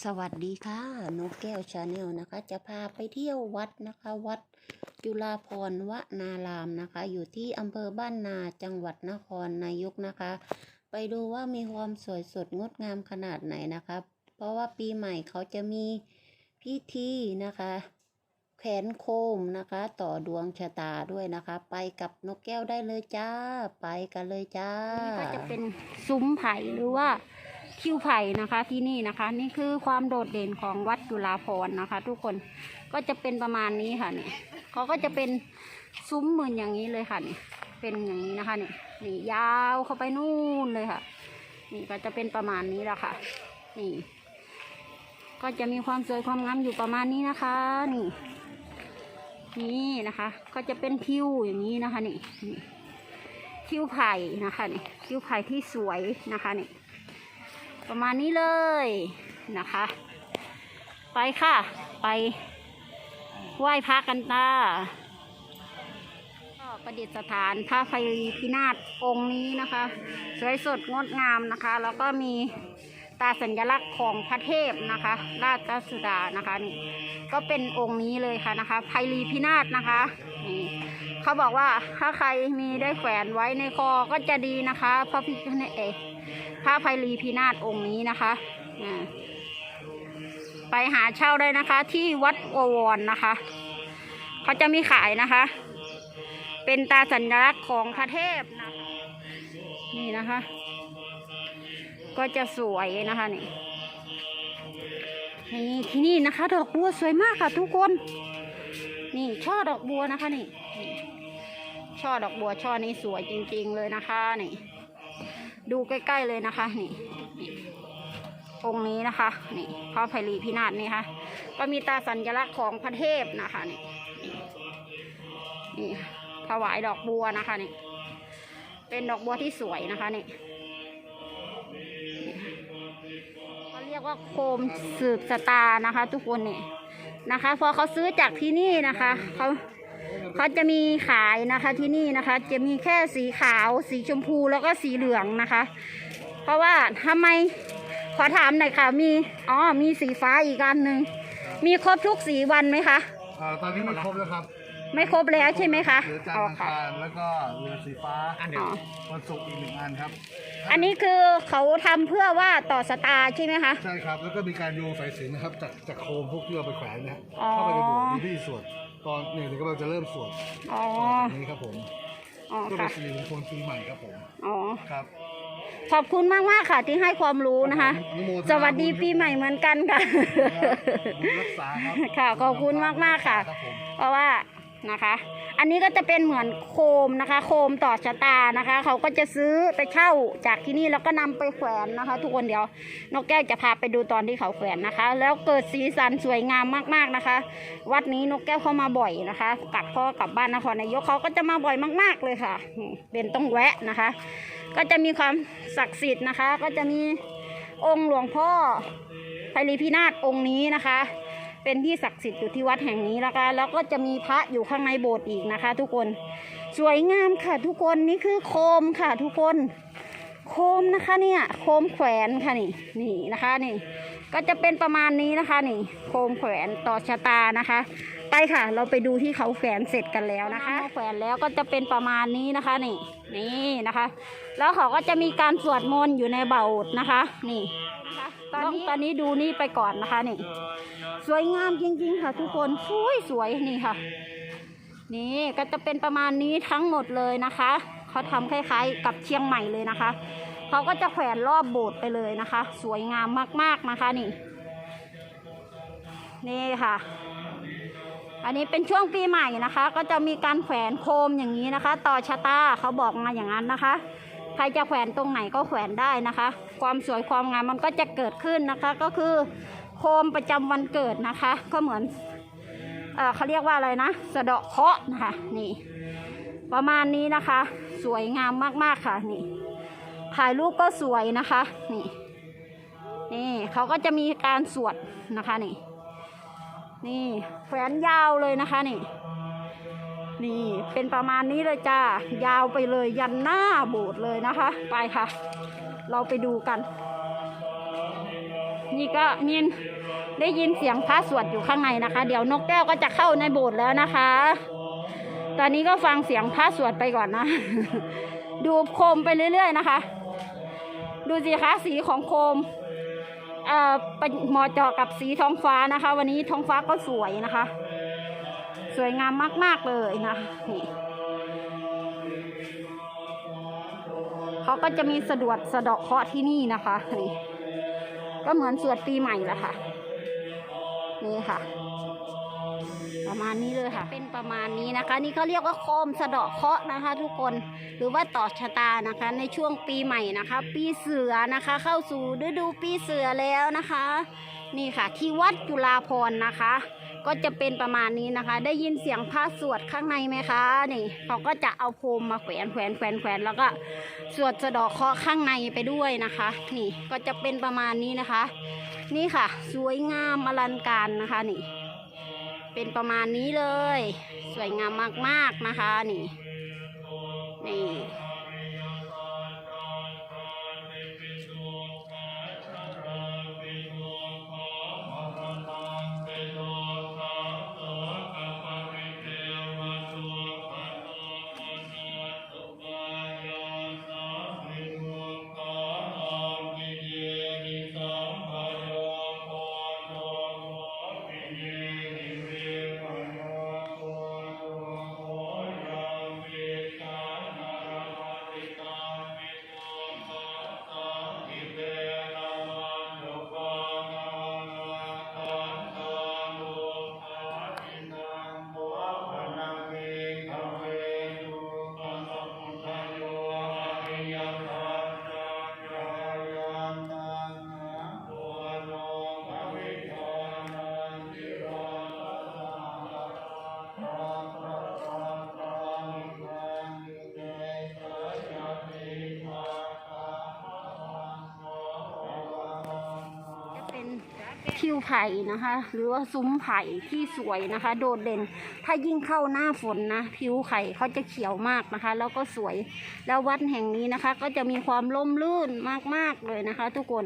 สวัสดีค่ะนกแก้วชาแนลนะคะ จะพาไปเที่ยววัดนะคะ วัดจุฬาพรวนารามนะคะ อยู่ที่อำเภอบ้านนาจังหวัดนครนายกนะคะ ไปดูว่ามีความสวยสดงดงามขนาดไหนนะคะ เพราะว่าปีใหม่เขาจะมีพิธีนะคะแขนโคมนะคะ ต่อดวงชะตาด้วยนะคะ ไปกับนกแก้วได้เลยจ้า ไปกันเลยจ้านี่ก็จะเป็นซุ้มไผ่หรือว่า คิวไผ่นะคะที่นี่นะคะ นี่คือความโดดเด่นของวัดจุฬาภรณ์นะคะ ทุกคนก็จะเป็นประมาณนี้ค่ะเนี่ยเขาก็จะเป็นซุ้มเหมือนอย่างนี้เลยค่ะเนี่ยเป็นอย่างนี้นะคะเนี่ยนี่ยาวเข้าไปนู่นเลยค่ะ นี่ก็จะเป็นประมาณนี้แหละค่ะ นี่ ก็จะมีความสวยความงามอยู่ประมาณนี้นะคะ นี่ นี่นะคะ ก็จะเป็นทิวอย่างนี้นะคะนี่นี่คิ้วไผ่นะคะนี่คิ้วไผ่ที่สวยนะคะนี่ ประมาณนี้เลยนะคะ ไปค่ะ ไปไหว้พระกันตาก็ประดิษฐานพระไฟพินาศองค์นี้นะคะ สวยสดงดงามนะคะ แล้วก็มีตาสัญลักษณ์ของพระเทพนะคะ ราชสุดานะคะนี่ก็เป็นองค์นี้เลยค่ะนะคะไพลีพินาศนะคะนี่ เขาบอกว่าถ้าใครมีได้แขวนไว้ในคอก็จะดีนะคะพระพิฆเนศเอกพระไพลีพินาศองค์นี้นะคะไปหาเช่าได้นะคะ ที่วัดโอวรนนะคะเขาจะมีขายนะคะ เป็นตาสัญลักษณ์ของพระเทพนะคะ นี่นะคะ ก็จะสวยนะคะนี่นี่ที่นี่นะคะ ดอกบัวสวยมากค่ะทุกคน นี่ช่อดอกบัวนะคะนี่ ช่อดอกบัวช่อนี้สวยจริง ๆ เลยนะคะนี่ ดูใกล้ ๆเลยนะคะนี่องค์นี้นะคะนี่พระไพลีพินาศนี่ค่ะก็มีตาสัญลักษณ์ของพระเทพนะคะนี่นี่ถวายดอกบัวนะคะนี่เป็นดอกบัวที่สวยนะคะนี่นี่เขาเรียกว่าโคมสืบสตานะคะ ทุกคนนี่นะคะ พอเขาซื้อจากที่นี่นะคะเขา เขาจะมีขายนะคะที่นี่นะคะ จะมีแค่สีขาว สีชมพูแล้วก็สีเหลืองนะคะ เพราะว่าทำไมขอถามหน่อยค่ะมีอ๋อมีสีฟ้าอีกอันหนึ่งมีครบทุกสีวันไหมคะอ่าตอนนี้ไม่ครบแล้วครับไม่ครบแล้วใช่ไหมคะเหลือจานอ๋อทร์อังค่ะคารแล้วก็เรือสีฟ้าอันเดียวอ๋อวันศุกร์อีกหนึ่งอันครับ อันนี้คือเขาทำเพื่อว่าต่อสตาร์ใช่ไหมคะ ใช่ครับ แล้วก็มีการโยงสายสิญจนนะครับ จากจากโคมพวกที่เราไปแขวนนะฮะอ๋อเข้าไปในโบสถ์มีพิธีสวด ตอนเนี่ยเดี๋ยวกำลังจะเริ่มสวดอ๋อต่อจากนี้ครับผมอ๋อก็เป็ค่ะ นสิริมงคลปีใหม่ครับผมอ๋อ ครับขอบคุณมากมากๆค่ะ ที่ให้ความรู้นะคะอนุโมทนาสวัสดีปีใหม่เหมือนกันค่ะบุญรักษาครับค่ะขอบคุณมากๆค่ะ ครับผม เพราะว่านะคะ อันนี้ก็จะเป็นเหมือนโคมนะคะ โคมต่อชะตานะคะ เขาก็จะซื้อไปเช่าจากที่นี่แล้วก็นำไปแขวนนะคะ ทุกคนเดี๋ยวนกแก้วจะพาไปดูตอนที่เขาแขวนนะคะ แล้วเกิดสีสันสวยงามมากๆนะคะ วัดนี้นกแก้วเข้ามาบ่อยนะคะกลับพ่อกลับบ้านนครนายกเขาก็จะมาบ่อยมาก ๆเลยค่ะ เป็นต้องแวะนะคะ ก็จะมีความศักดิ์สิทธิ์นะคะ ก็จะมีองค์หลวงพ่อไพรีพินาศองค์นี้นะคะ เป็นที่ศักดิ์สิทธิ์อยู่ที่วัดแห่งนี้นะคะ แล้วก็จะมีพระอยู่ข้างในโบสถ์อีกนะคะ ทุกคนสวยงามค่ะ ทุกคนนี่คือโคมค่ะ ทุกคนโคมนะคะเนี่ยโคมแขวนค่ะนี่นี่นะคะนี่ ก็จะเป็นประมาณนี้นะคะนี่ โคมแขวนต่อชะตานะคะ ไปค่ะ เราไปดูที่เขาแขวนเสร็จกันแล้วนะคะแขวนแล้วก็จะเป็นประมาณนี้นะคะนี่นี่นะคะ แล้วเขาก็จะมีการสวดมนต์อยู่ในเบาดนะคะ นี่ ตอนนี้ตอนนี้ดูนี่ไปก่อนนะคะนี่ สวยงามจริง ๆ ค่ะ ทุกคนสวยสวยนี่ค่ะ นี่ก็จะเป็นประมาณนี้ทั้งหมดเลยนะคะเขาทำคล้ายๆ กับเชียงใหม่เลยนะคะเขาก็จะแขวนรอบโบสถ์ไปเลยนะคะ สวยงามมากๆนะคะนี่ นี่ค่ะ อันนี้เป็นช่วงปีใหม่นะคะ ก็จะมีการแขวนโคมอย่างนี้นะคะ ต่อชะตาเขาบอกมาอย่างนั้นนะคะ ใครจะแขวนตรงไหนก็แขวนได้นะคะ ความสวยความงามมันก็จะเกิดขึ้นนะคะ ก็คือโคมประจำวันเกิดนะคะ ก็เหมือนเอเขาเรียกว่าอะไรนะ สะเดาะเคาะนะคะนี่ ประมาณนี้นะคะ สวยงามมากๆค่ะนี่ถ่ายรูปก็สวยนะคะ นี่ นี่เขาก็จะมีการสวดนะคะนี่ นี่แขวนยาวเลยนะคะนี่ นี่เป็นประมาณนี้เลยจ้ายาวไปเลยยันหน้าโบสถ์เลยนะคะ ไปค่ะ เราไปดูกัน นี่ก็มีได้ยินเสียงพระสวดอยู่ข้างในนะคะ เดี๋ยวนกแก้วก็จะเข้าในโบสถ์แล้วนะคะ ตอนนี้ก็ฟังเสียงพระสวดไปก่อนนะ ดูโคมไปเรื่อย ๆ นะคะ ดูสิคะสีของโคมเอ่อเป็นหมาะเจาะกับสีท้องฟ้านะคะ วันนี้ท้องฟ้าก็สวยนะคะ สวยงามมาก ๆ เลยนะนี่เขาก็จะมีสะดวดสะเดาะเคาะที่นี่นะคะนี่ก็เหมือนสวดปีใหม่แหละค่ะ นี่ค่ะ ประมาณนี้เลยค่ะ เป็นประมาณนี้นะคะ นี่เขาเรียกว่าโคมสะเดาะเคาะนะคะ ทุกคนหรือว่าต่อชะตานะคะ ในช่วงปีใหม่นะคะ ปีเสือนะคะ เข้าสู่ฤดูปีเสือแล้วนะคะ นี่ค่ะ ที่วัดจุฬาภรนะคะ ก็จะเป็นประมาณนี้นะคะ ได้ยินเสียงพระสวดข้างในไหมคะนี่เขาก็จะเอาโคมมาแขวนแขวนแขวนแขวนแล้วก็สวดสะดอกเคราะห์ข้างในไปด้วยนะคะ นี่ก็จะเป็นประมาณนี้นะคะ นี่ค่ะ สวยงามอลังการนะคะนี่ เป็นประมาณนี้เลย สวยงามมากๆนะคะ นี่นี่ ทิวไผ่นะคะ หรือว่าซุ้มไผ่ที่สวยนะคะ โดดเด่น ถ้ายิ่งเข้าหน้าฝนนะผิวไข่เขาจะเขียวมากนะคะ แล้วก็สวย แล้ววัดแห่งนี้นะคะ ก็จะมีความร่มรื่นมากๆเลยนะคะ ทุกคน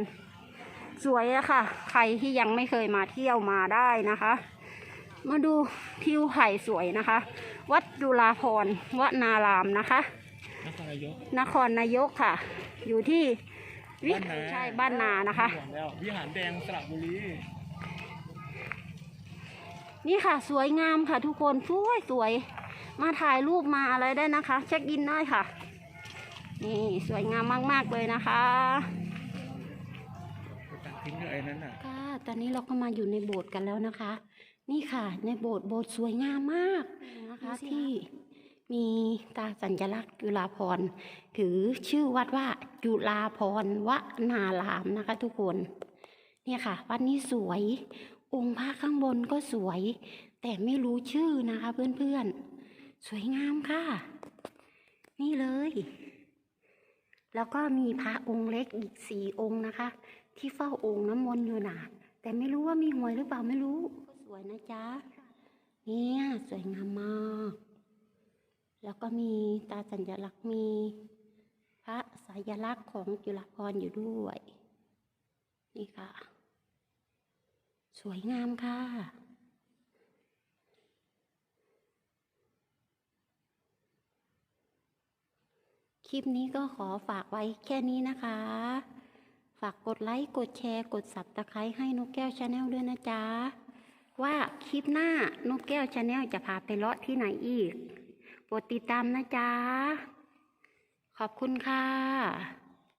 สวยอะค่ะ ใครที่ยังไม่เคยมาเที่ยวมาได้นะคะ มาดูทิวไผ่สวยนะคะ วัดจุฬาภรณ์วนารามนะคะ นครนายกนครนายกค่ะ อยู่ที่วิบ้านนาใช่บ้านนานะคะ ห่วงแล้ววิหารแดงสระบุรีนี่ค่ะ สวยงามค่ะ ทุกคนสวยสวยมาถ่ายรูปมาอะไรได้นะคะ เช็คอินได้ค่ะ นี่สวยงามมาก ๆ เลยนะคะไปตัดทิ้งเลยไอ้นั้นอะค่ะตอนนี้เราก็มาอยู่ในโบสถ์กันแล้วนะคะ นี่ค่ะ ในโบสถ์โบสถ์สวยงามมากนะคะที่ มีตาสัญลักษณ์จุฬาภรถือชื่อวัดว่าจุฬาภรวนารามนะคะ ทุกคน เนี่ยค่ะ วัดนี้สวย องค์พระข้างบนก็สวย แต่ไม่รู้ชื่อนะคะ เพื่อนๆ สวยงามค่ะ นี่เลย แล้วก็มีพระองค์เล็กอีกสี่องค์นะคะ ที่เฝ้าองค์น้ำมนต์อยู่นะแต่ไม่รู้ว่ามีหวยหรือเปล่าไม่รู้ สวยนะจ๊ะเนี่ยสวยงามมาก แล้วก็มีตาสัญลักษณ์มีพระสายลักษณ์ของจุฬาภรณ์อยู่ด้วย นี่ค่ะ สวยงามค่ะ คลิปนี้ก็ขอฝากไว้แค่นี้นะคะ ฝากกดไลค์ กดแชร์ กดสับตะไคร้ให้นกแก้วชาแนลด้วยนะจ๊ะ ว่าคลิปหน้านกแก้วชาแนลจะพาไปเลาะที่ไหนอีก โปรดติดตามนะจ๊ะ ขอบคุณค่ะ